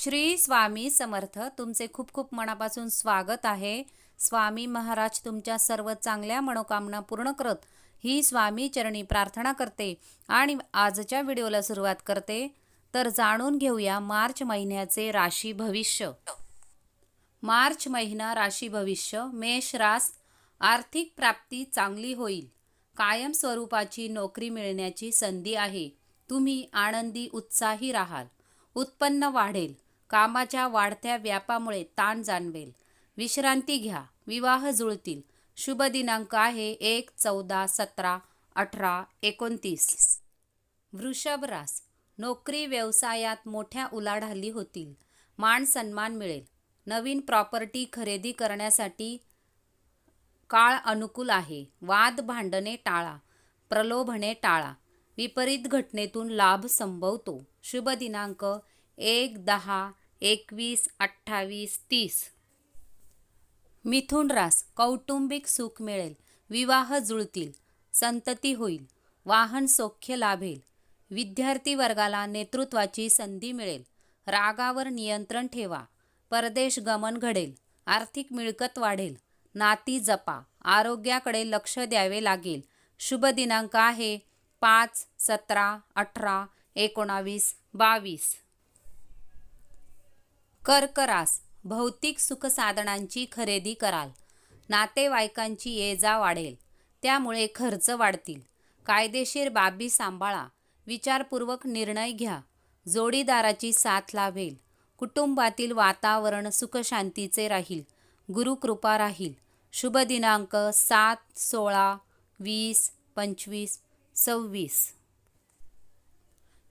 श्री स्वामी समर्थ. तुमचे खूप खूप मनापासून स्वागत आहे. स्वामी महाराज तुमच्या सर्व चांगल्या मनोकामना पूर्ण करत ही स्वामी चरणी प्रार्थना करते आणि आजच्या व्हिडिओला सुरुवात करते. तर जाणून घेऊया मार्च महिन्याचे राशी भविष्य. मार्च महिना राशी भविष्य. मेष रास आर्थिक प्राप्ती चांगली होईल. कायम स्वरूपाची नोकरी मिळण्याची संधी आहे. तुम्ही आनंदी उत्साही राहाल. उत्पन्न वाढेल. कामाच्या वाढत्या व्यापामुळे ताण जाणवेल. विश्रांती घ्या. विवाह जुळतील. शुभ दिनांक आहे एक चौदा सतरा अठरा एकोणतीस. वृषभ रास. नोकरी व्यवसायात मोठ्या उलाढाली होतील. मान सन्मान मिळेल. नवीन प्रॉपर्टी खरेदी करण्यासाठी काळ अनुकूल आहे. वाद भांडणे टाळा. प्रलोभने टाळा. विपरीत घटनेतून लाभ संभवतो. शुभ दिनांक एक दहा एकवीस अठ्ठावीस तीस. मिथुन रास कौटुंबिक सुख मिळेल विवाह जुळतील संतती होईल वाहन सौख्य लाभेल विद्यार्थी वर्गाला नेतृत्वाची संधी मिळेल रागावर नियंत्रण ठेवा परदेश गमन घडेल आर्थिक मिळकत वाढेल नाती जपा आरोग्याकडे लक्ष द्यावे लागेल. शुभ दिनांक आहे पाच सतरा अठरा एकोणावीस बावीस. कर्करास भौतिक सुखसाधनांची खरेदी कराल. नातेवाईकांची ये जा वाढेल. त्यामुळे खर्च वाढतील. कायदेशीर बाबी सांभाळा. विचारपूर्वक निर्णय घ्या. जोडीदाराची साथ लाभेल. कुटुंबातील वातावरण सुखशांतीचे राहील. गुरुकृपा राहील. शुभ दिनांक सात सोळा वीस पंचवीस सव्वीस.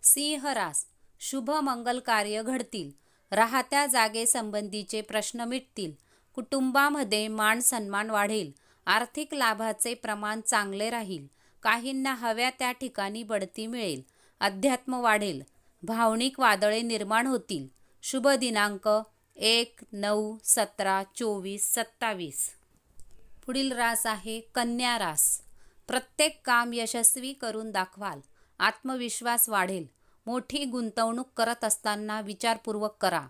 सिंहरास शुभ मंगल कार्य घडतील. राहत्या जागेसंबंधीचे प्रश्न मिटतील. कुटुंबामध्ये मान सन्मान वाढेल. आर्थिक लाभाचे प्रमाण चांगले राहील. काहींना हव्या त्या ठिकाणी बढती मिळेल. अध्यात्म वाढेल. भावनिक वादळे निर्माण होतील. शुभ दिनांक एक नऊ सतरा चोवीस सत्तावीस. पुढील रास आहे कन्या रास. प्रत्येक काम यशस्वी करून दाखवाल. आत्मविश्वास वाढेल. मोठी गुंतवणूक करत असताना विचारपूर्वक करा.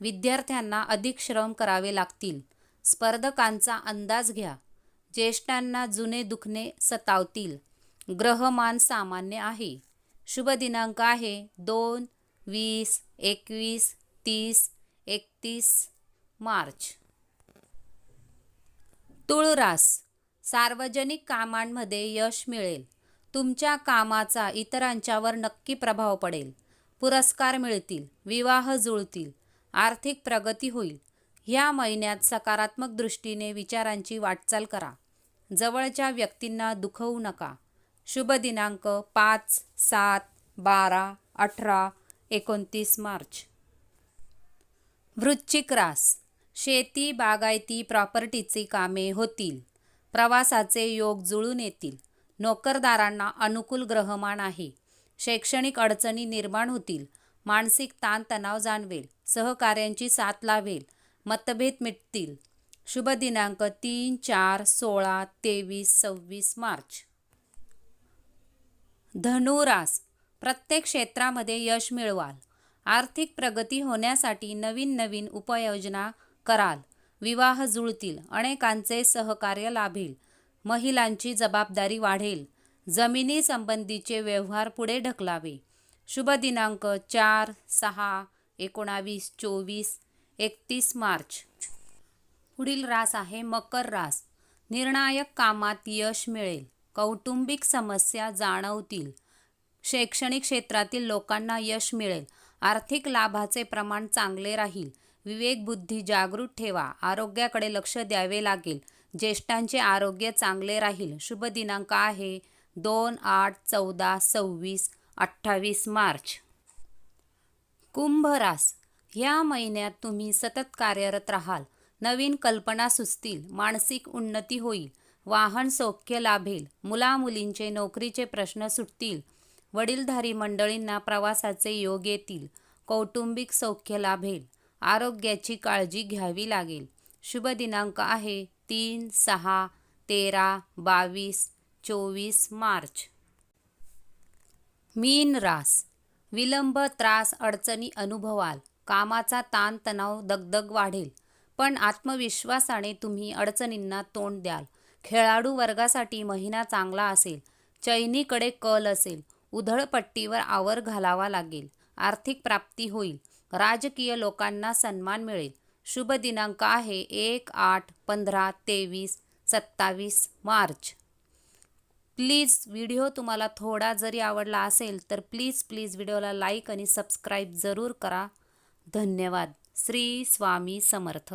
विद्यार्थ्यांना अधिक श्रम करावे लागतील. स्पर्धकांचा अंदाज घ्या. ज्येष्ठांना जुने दुखणे सतावतील. ग्रहमान सामान्य आहे. शुभ दिनांक आहे दोन वीस एकवीस तीस एकतीस मार्च. तुळरास. सार्वजनिक कामांमध्ये यश मिळेल. तुमच्या कामाचा इतरांच्यावर नक्की प्रभाव पडेल. पुरस्कार मिळतील विवाह जुळतील आर्थिक प्रगती होईल. ह्या महिन्यात सकारात्मक दृष्टीने विचारांची वाटचाल करा. जवळच्या व्यक्तींना दुखवू नका. शुभ दिनांक पाच सात बारा अठरा एकोणतीस मार्च. वृश्चिक रास. शेती बागायती प्रॉपर्टीची कामे होतील. प्रवासाचे योग जुळून येतील. नोकरदारांना अनुकूल ग्रहमान आहे. शैक्षणिक अडचणी निर्माण होतील. मानसिक ताणतणाव जाणवेल. सहकार्यांची साथ लाभेल मतभेद मिटतील. शुभ दिनांक तीन चार सोळा तेवीस सव्वीस मार्च. धनुरास. प्रत्येक क्षेत्रामध्ये यश मिळवाल. आर्थिक प्रगती होण्यासाठी नवीन नवीन उपाययोजना कराल. विवाह जुळतील. अनेकांचे सहकार्य लाभेल. महिलांची जबाबदारी वाढेल. जमिनी संबंधीचे व्यवहार पुढे ढकलावे. शुभ दिनांक चार सहा एकोणावीस चोवीस एकतीस मार्च. पुढील रास आहे मकर रास. निर्णायक कामात यश मिळेल. कौटुंबिक समस्या जाणवतील. शैक्षणिक क्षेत्रातील लोकांना यश मिळेल. आर्थिक लाभाचे प्रमाण चांगले राहील. विवेकबुद्धी जागृत ठेवा. आरोग्याकडे लक्ष द्यावे लागेल. ज्येष्ठांचे आरोग्य चांगले राहील. शुभ दिनांक आहे दोन आठ चौदा सव्वीस अठ्ठावीस मार्च. कुंभरास ह्या महिन्यात तुम्ही सतत कार्यरत राहाल. नवीन कल्पना सुचतील. मानसिक उन्नती होईल. वाहन सौख्य लाभेल. मुलामुलींचे नोकरीचे प्रश्न सुटतील. वडीलधारी मंडळींना प्रवासाचे योग येतील. कौटुंबिक सौख्य लाभेल. आरोग्याची काळजी घ्यावी लागेल. शुभ दिनांक आहे तीन सहा तेरा बावीस चोवीस मार्च. मीन रास. विलंब त्रास अडचणी अनुभवाल. कामाचा ताणतणाव दगदग वाढेल. पण आत्मविश्वासाने तुम्ही अडचणींना तोंड द्याल. खेळाडू वर्गासाठी महिना चांगला असेल. चैनीकडे कल असेल. उधळपट्टीवर आवर घालावा लागेल. आर्थिक प्राप्ती होईल. राजकीय लोकांना सन्मान मिळेल. शुभ दिनांक आहे एक आठ पंधरा तेवीस सत्तावीस मार्च. प्लीज व्हिडिओ तुम्हाला थोडा जरी आवडला असेल तर प्लीज प्लीज व्हिडिओला लाईक आणि सबस्क्राईब जरूर करा. धन्यवाद. श्री स्वामी समर्थ.